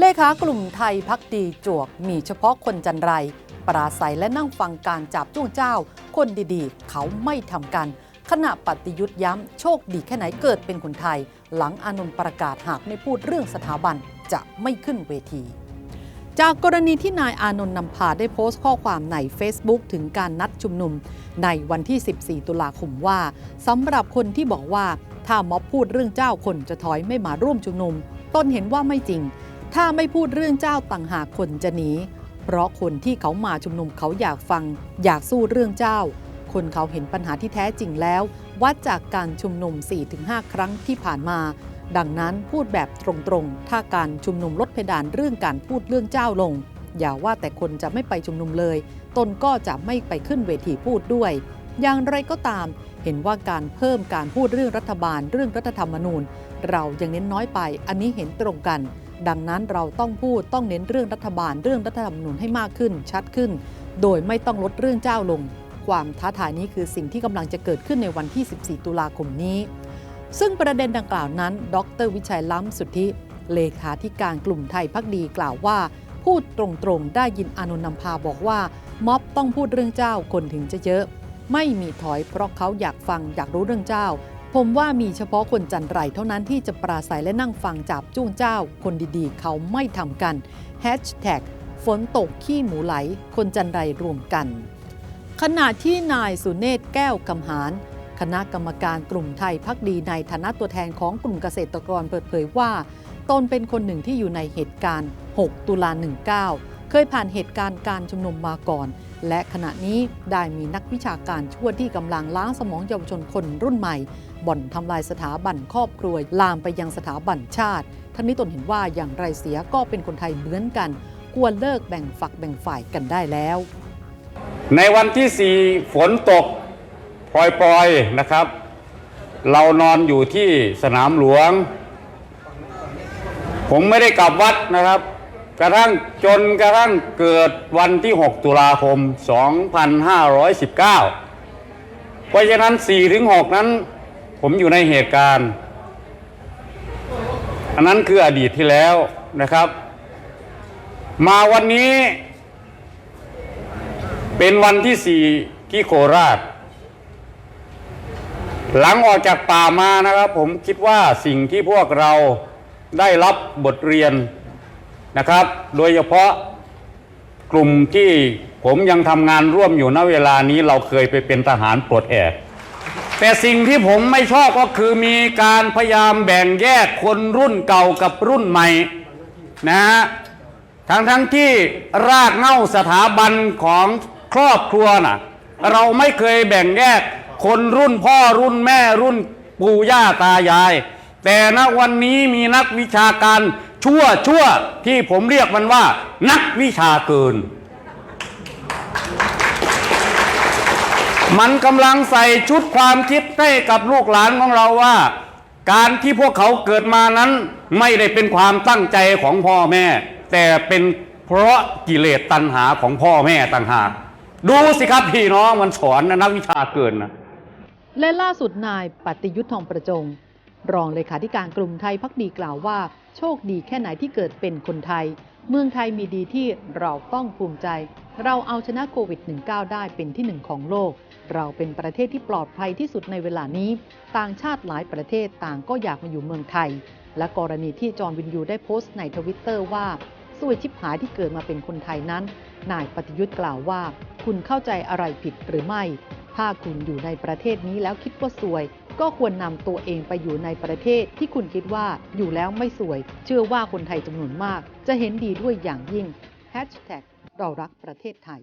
เลขากลุ่มไทยพักดีจวกมีเฉพาะคนจันไร ปราศัยและนั่งฟังการจับจ้วงเจ้า คนดีๆ เขาไม่ทำกัน ขณะปฏิยุทธ์ย้ำ โชคดีแค่ไหนเกิดเป็นคนไทย หลังอานนท์ประกาศหากไม่พูดเรื่องสถาบันจะไม่ขึ้นเวที จากกรณีที่นายอานนท์นำพาได้โพสต์ข้อความใน Facebook ถึงการนัดชุมนุม ในวันที่ 14 ตุลาคมว่าสำหรับคนที่บอกว่าถ้าม็อบพูดเรื่องเจ้าคนจะถอยไม่มาร่วมชุมนุมตนเห็นว่าไม่จริง ถ้าไม่พูดเรื่องเจ้าต่างหากคนจะหนี เพราะคนที่เขามาชุมนุมเขาอยากฟัง อยากสู้เรื่องเจ้า คนเขาเห็นปัญหาที่แท้จริงแล้ว วัดจากการชุมนุม 4-5 ครั้งที่ผ่านมา ดังนั้นพูดแบบตรงๆ ถ้าการชุมนุมลดเพดานเรื่องการพูดเรื่องเจ้าลง อย่าว่าแต่คนจะไม่ไปชุมนุมเลย ตนก็จะไม่ไปขึ้นเวทีพูดด้วย อย่างไรก็ตาม เห็นว่าการเพิ่มการพูดเรื่องรัฐบาลเรื่องรัฐธรรมนูญ เรายังเน้นน้อยไป อันนี้เห็นตรงกัน ดังนั้นเราต้องพูดต้องเน้นเรื่องรัฐบาลเรื่องรัฐธรรมนูญให้มากขึ้น ชัดขึ้น โดยไม่ต้องลดเรื่องเจ้าลง ความท้าทายนี้คือสิ่งที่กำลังจะเกิดขึ้นในวันที่ 14 ตุลาคมนี้ ซึ่งประเด็นดังกล่าวนั้น ดร วิชัยล้ำสุทธิ เลขาธิการกลุ่มไทยพักดีกล่าวว่า พูดตรงๆ ได้ยินอานนท์นำพาบอกว่า ม็อบต้องพูดเรื่องเจ้าคนถึงจะเยอะ ไม่มีถอยเพราะเขาอยากฟังอยากรู้เรื่องเจ้า ผมว่ามีเฉพาะคนจันไรเท่านั้นที่จะปราศัยและนั่งฟังจับจุ้งเจ้า คนดีๆ เขาไม่ทำกัน Hashtag ฝนตกขี้หมูไหล คนจันไรรวมกัน ขณะที่นายสุเนศแก้วกำหารคณะกรรมการกลุ่มไทยพักดีในฐานะตัวแทนของกลุ่มเกษตรกรเปิดเผยว่า ตนเป็นคนหนึ่งที่อยู่ในเหตุการณ์ 6 ตุลา19 เคยผ่านเหตุการณ์การชุมนุมมาก่อน และขณะนี้ได้มีนักวิชาการชั่วที่กำลังล้างสมองเยาวชนคนรุ่นใหม่ บ่อนทำลายสถาบันครอบครัวลามไปยังสถาบันชาติทั้งนี้ตนเห็นว่าอย่างไรเสียก็เป็นคนไทยเหมือนกัน ควรเลิกแบ่งฝักแบ่งฝ่ายกันได้แล้ว ในวันที่ 4 ฝนตกปล่อยๆนะครับ เรานอนอยู่ที่สนามหลวง ผมไม่ได้กลับวัดนะครับ กระทั่งจนกระทั่งเกิดวันที่ 6 ตุลาคม 2519 เพราะฉะนั้น 4-6 นั้น ผมอยู่ในเหตุการณ์ อันนั้นคืออดีตที่แล้วนะครับ มาวันนี้ เป็นวันที่สี่ที่โคราช หลังออกจากป่ามานะครับ ผมคิดว่าสิ่งที่พวกเราได้รับบทเรียน นะครับ โดยเฉพาะกลุ่มที่ผมยังทำงานร่วมอยู่ณเวลานี้เราเคยไปเป็นทหารปลดแอกแต่สิ่งที่ผมไม่ชอบก็คือมีการพยายามแบ่งแยกคนรุ่นเก่ากับรุ่นใหม่นะฮะทั้งทั้งที่รากเง้าสถาบันของครอบครัวน่ะเราไม่เคยแบ่งแยกคนรุ่นพ่อรุ่นแม่รุ่นปู่ย่าตายาย แต่ณวันนี้มีนักวิชาการ ชั่วชั่วที่ผมเรียกมันว่า นักวิชาเกิน มันกำลังใส่ชุดความคิดให้กับลูกหลานของเราว่า การที่พวกเขาเกิดมานั้น ไม่ได้เป็นความตั้งใจของพ่อแม่ แต่เป็นเพราะกิเลสตัณหาของพ่อแม่ต่างหากดูสิครับพี่น้องมันสอนนะนักวิชาเกินนะและล่าสุดนายปฏิยุทธ์ทองประจง รองเลขาธิการกลุ่มไทยพักดีกล่าวว่า โชคดีแค่ไหนที่เกิดเป็นคนไทย เมืองไทยมีดีที่เราต้องภูมิใจ เราเอาชนะโควิด -19 ได้เป็นที่หนึ่งของโลก เราเป็นประเทศที่ปลอดภัยที่สุดในเวลานี้ ต่างชาติหลายประเทศต่างก็อยากมาอยู่เมืองไทย และกรณีที่จอห์นวินยูได้โพสต์ในทวิตเตอร์ว่าสวยชิบหายที่เกิดมาเป็นคนไทยนั้น นายปฏิยุทธ์กล่าวว่า คุณเข้าใจอะไรผิดหรือไม่ ถ้าคุณอยู่ในประเทศนี้แล้วคิดว่าสวย ก็ควรนำตัวเองไปอยู่ในประเทศที่คุณคิดว่าอยู่แล้วไม่สวย เชื่อว่าคนไทยจำนวนมาก จะเห็นดีด้วยอย่างยิ่ง Hashtag เรารักประเทศไทย